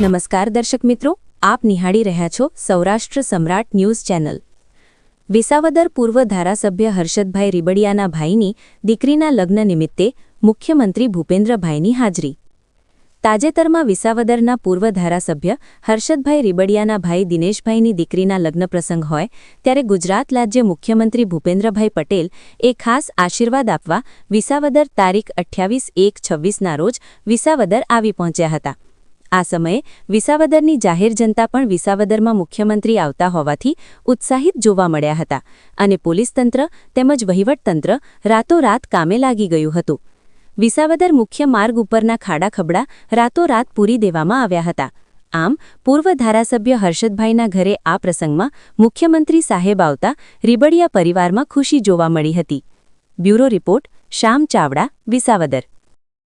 નમસ્કાર દર્શક મિત્રો, આપ નિહાળી રહ્યા છો સૌરાષ્ટ્ર સમ્રાટ ન્યૂઝ ચેનલ. વિસાવદર પૂર્વ ધારાસભ્ય હર્ષદભાઈ રીબડિયાના ભાઈની દીકરીના લગ્ન નિમિત્તે મુખ્યમંત્રી ભૂપેન્દ્રભાઈની હાજરી. તાજેતરમાં વિસાવદરના પૂર્વ ધારાસભ્ય હર્ષદભાઈ રીબડિયાના ભાઈ દિનેશભાઈની દીકરીના લગ્ન પ્રસંગ હોય, ત્યારે ગુજરાત રાજ્ય મુખ્યમંત્રી ભૂપેન્દ્રભાઈ પટેલ એ ખાસ આશીર્વાદ આપવા વિસાવદર તારીખ અઠ્યાવીસ એક છવ્વીસના રોજ વિસાવદર આવી પહોંચ્યા હતા. આ સમયે વિસાવદરની જાહેર જનતા પણ વિસાવદરમાં મુખ્યમંત્રી આવતા હોવાથી ઉત્સાહિત જોવા મળ્યા હતા અને પોલીસ તંત્ર તેમજ વહીવટતંત્ર રાતોરાત કામે લાગી ગયું હતું. વિસાવદર મુખ્ય માર્ગ ઉપરના ખાડા ખબડા રાતોરાત પૂરી દેવામાં આવ્યા હતા. આમ, પૂર્વ ધારાસભ્ય હર્ષદભાઈના ઘરે આ પ્રસંગમાં મુખ્યમંત્રી સાહેબ આવતા રીબડિયા પરિવારમાં ખુશી જોવા મળી હતી. Bureau report, Shyam Chavda, Visavadar.